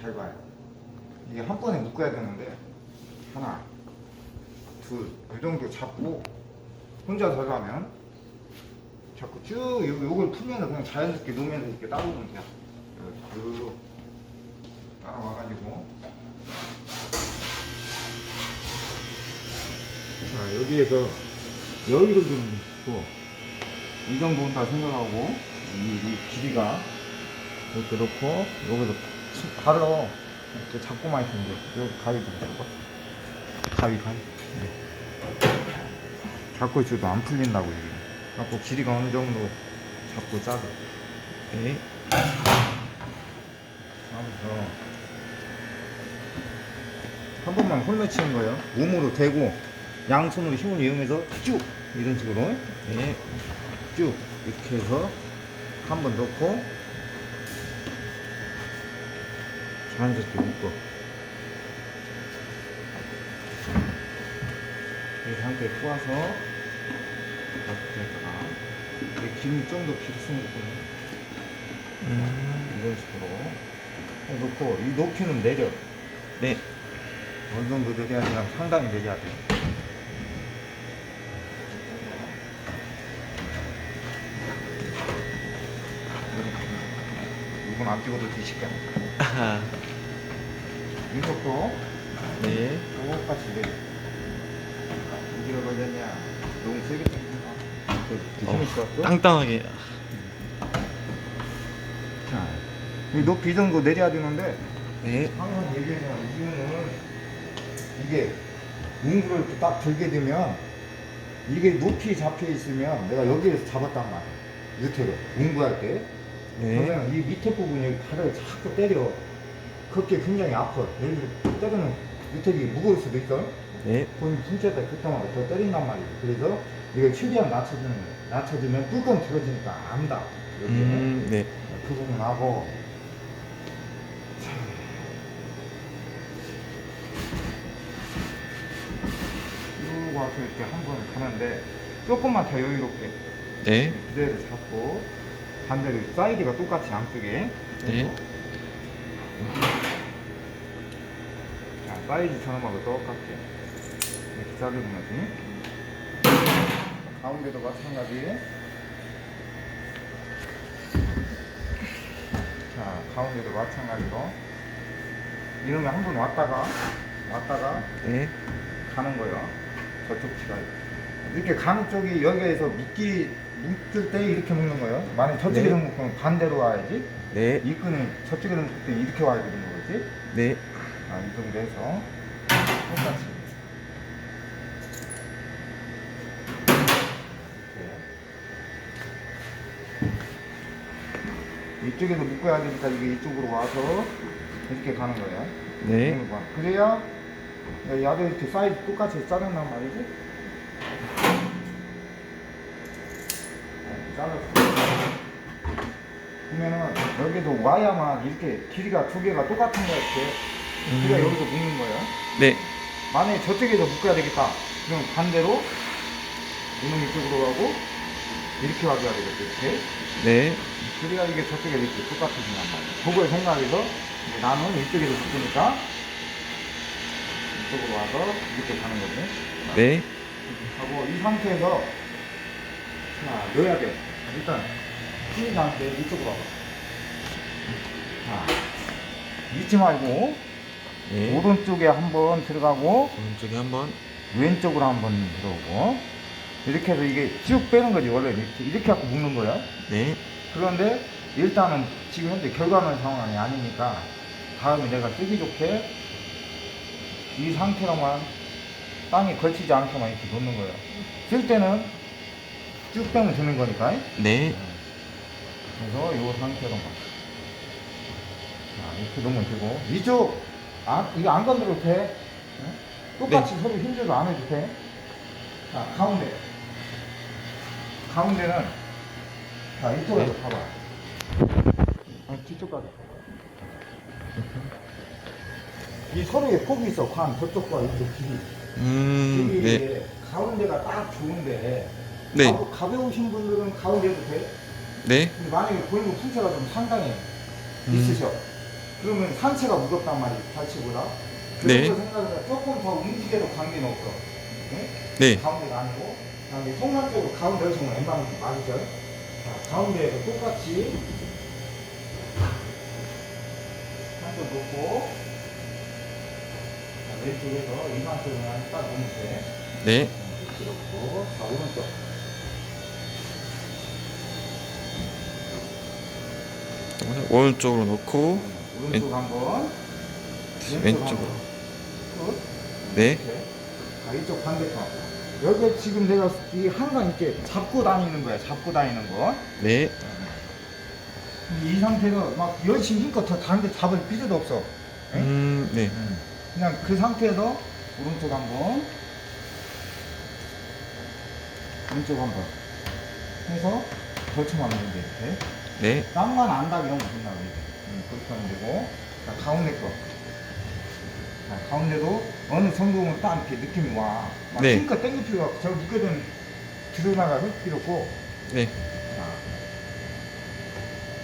잘 봐요. 이게 한 번에 묶어야 되는데 하나, 둘, 이 정도 잡고 혼자서 하면 자꾸 쭉 요, 요걸 풀면서 그냥 자연스럽게 놓으면서 이렇게 따보면 돼요. 쭉 따라와가지고 자 여기에서 여기를 좀 또, 이 정도 온다 생각하고 이, 이 길이가 이렇게 놓고 여기서 치- 바로 이렇게 잡고만 있으면 돼. 여기 가위 좀 잡아. 가위 가위. 네. 잡고 있어도 안 풀린다고 이게. 잡고 길이가 어느 정도 잡고 짜고. 네. 하면서 한 번만 홀 맺히는 거예요. 몸으로 대고 양손으로 힘을 이용해서 쭉 이런 식으로 네. 쭉 이렇게 해서 한 번 넣고 자연스럽게 묶어 이 상태에 풀어서 이렇게다가 이 기름이 좀더 좋겠네 음. 이런 식으로 놓고 이 높이는 내려 네. 어느 정도 내려야 되나 상당히 내려야 돼 안 찍어도 아하. 이것도 네. 똑같이 내려 어디로 걸렸냐 너무 세게 당긴다 그 힘이 좋았어? 땅땅하게. 자, 이 높이 이 정도 내려야 되는데 네. 항상 얘기해요. 이유는 이게 이렇게 딱 들게 되면 이게 높이 잡혀 있으면 내가 여기에서 잡았단 말이야. 유태로 뭉구할 때. 네. 그러면 이 밑에 부분이 발을 자꾸 때려. 그게 굉장히 아파. 예를 들어 때리면 유태기 무거울 수도 있어. 네. 그럼 진짜다 그때마다 더 때린단 말이야. 그래서 이걸 최대한 낮춰주는. 낮춰주면 뚜껑 들어지니까 안다. 여기는. 음. 네. 그 부분하고 쭉 와서 이렇게 한 번 가는데 조금만 더 여유롭게 네. 그대로 잡고 반대로 사이즈가 똑같이 양쪽에. 네. 자, 사이즈 전원하고 똑같게 이렇게 자르는 거지. 가운데도 마찬가지. 자 가운데도 마찬가지로. 이러면 한 번 왔다가 왔다가 네. 가는 거예요. 저쪽 치가 이렇게 가는 쪽이 여기에서 묶기 묶을 때 이렇게 묶는 거예요 만약 저쪽에서 네. 묶으면 반대로 와야지 네. 이 끈은 저쪽에서 묶을 때 이렇게 와야 되는 거지 네. 아, 이 정도 해서 똑같이 이렇게 이쪽에서 묶어야 되니까 이게 이쪽으로 와서 이렇게 가는 거예요. 네. 그래야 야도 이렇게 사이즈 똑같이 자른단 말이지. 네, 잘랐어. 그러면은 여기도 와야만 이렇게 길이가 두 개가 똑같은 거 이렇게 우리가 음. 여기서 묶는 거예요. 네. 만약에 저쪽에서 묶어야 되겠다. 그럼 반대로 이놈 이쪽으로 가고 이렇게 와줘야 되겠죠. 이렇게. 네. 그래야 이게 저쪽에 이렇게 똑같아진단 말이에요. 그걸 생각해서 이제 나는 이쪽에서 묶으니까 이쪽으로 와서 이렇게 가는 거지. 네. 하고 이 상태에서 자 넣어야 돼. 일단 풀리지 않게 이쪽으로 와봐. 자 잊지 말고 네. 오른쪽에 한번 들어가고 오른쪽에 한번. 왼쪽으로 한번 들어오고 이렇게 해서 이게 쭉 빼는 거지 원래 이렇게 이렇게 갖고 묶는 거야. 네. 그런데 일단은 지금 현재 결과는 상황이 아니니까 다음에 내가 쓰기 좋게 이 상태로만 땅에 걸치지 않게만 이렇게 놓는 거예요. 쓸 때는 쭉 빼면 되는 거니까. 네. 그래서 이 상태로만. 자, 이렇게 놓으면 되고. 이쪽, 아, 이거 안 건드려도 돼. 응? 똑같이 서로 힘줘도 안 해도 돼. 자, 가운데. 가운데는, 자, 이쪽으로 네. 봐봐. 아, 뒤쪽까지. 이 서로의 폭이 있어, 관, 저쪽과 이쪽 길이. 음. 길이 네. 가운데가 딱 좋은데. 네. 가- 가벼우신 분들은 가운데도 돼. 네. 근데 만약에 골무 풍차가 좀 상당히 음. 있으셔. 그러면 상체가 무겁단 말이에요, 발치보다. 네. 생각해서 조금 더 움직여도 관계는 없어. 네? 네. 가운데가 아니고. 그다음에 통난 쪽으로 가운데를 정말 왼방 맞으죠. 자, 가운데에서 똑같이 한쪽 놓고 자, 왼쪽에서 이만쪽으로 딱 놓으면 돼. 네. 그렇고 자 오른쪽 오른쪽으로 놓고 오른쪽 한번 왼쪽으로. 끝 네. 자 이쪽 반대편 여기 지금 내가 이 항상 이렇게 잡고 다니는 거야 잡고 다니는 거 네. 이 상태에서 막 열심히 힘껏 더 다른 데 잡을 필요도 없어 네? 음, 네. 음. 그냥 그 상태에서 오른쪽 한번 왼쪽 한번 해서 걸쳐만 하면 돼 이렇게 네. 땅만 안 닿게 하면 된다고 이제 음, 그렇게 하면 되고. 자 가운데 거. 자, 가운데도 어느 정도면 딱 이렇게 느낌이 와. 막 네. 힘껏 당길 필요가 없고 저 묶여둔 들어나가 할 필요 없고. 네. 자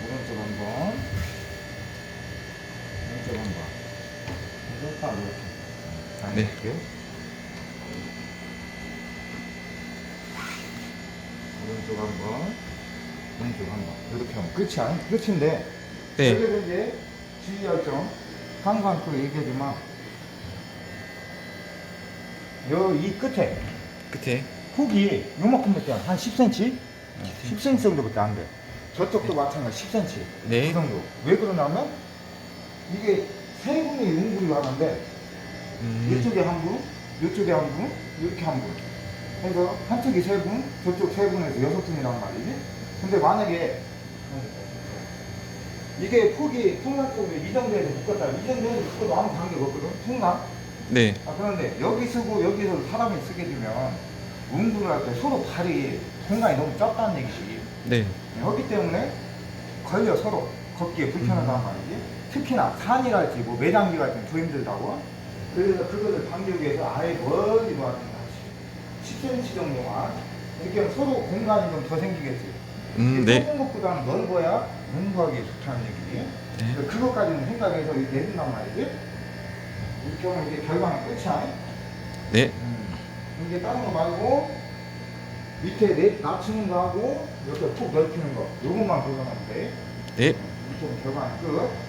오른쪽 한 번. 왼쪽 한 번. 그래서 딱 이렇게. 자, 네. 이렇게. 오른쪽 한 번 왼쪽 한 번 이렇게 하면 끝이야 끝인데 네. 여기서 이제 주의할 점 항상 그 얘기하지만 요 이 끝에 끝에. 훅이 요만큼밖에 안- 한 10cm? 10cm 정도밖에 안 돼. 저쪽도 마찬가지 10cm. 네. 그 정도. 왜 그러냐면 이게 세 분이 웅구를 하는데 음, 이쪽에 한 분, 이쪽에 한 분, 이렇게 한 분. 그래서 한쪽이 세 분, 저쪽 세 분에서 여섯 분이란 말이지. 근데 만약에 이게 폭이 통남 쪽으로 이 정도에서 묶었다. 이 정도에서 묶어도 아무 관계가 없거든. 통남. 네. 아, 그런데 여기 쓰고 여기서 사람이 쓰게 되면 운구를 할때 서로 발이 공간이 너무 작다는 얘기지. 네. 그렇기 때문에 걸려 서로 걷기에 불편하단 말이지. 특히나 산이랄지 뭐 매장기 같은 더 힘들다고. 그래서 그것을 방지하기 위해서 아예 멀리 놔둔다. 10cm 정도만. 이렇게 하면 서로 공간이 좀 더 생기겠지. 음, 네. 좁은 것보다는 넓어야 농구하기 좋다는 얘기지. 네. 그것까지는 생각해서 해준단 말이지. 이렇게 하면 이게 결과는 끝이야. 네. 음. 이게 다른 거 말고 밑에 내 낮추는 거 하고 이렇게 푹 넓히는 거 요것만 보여주면 돼. 네. 하면 결과는 끝.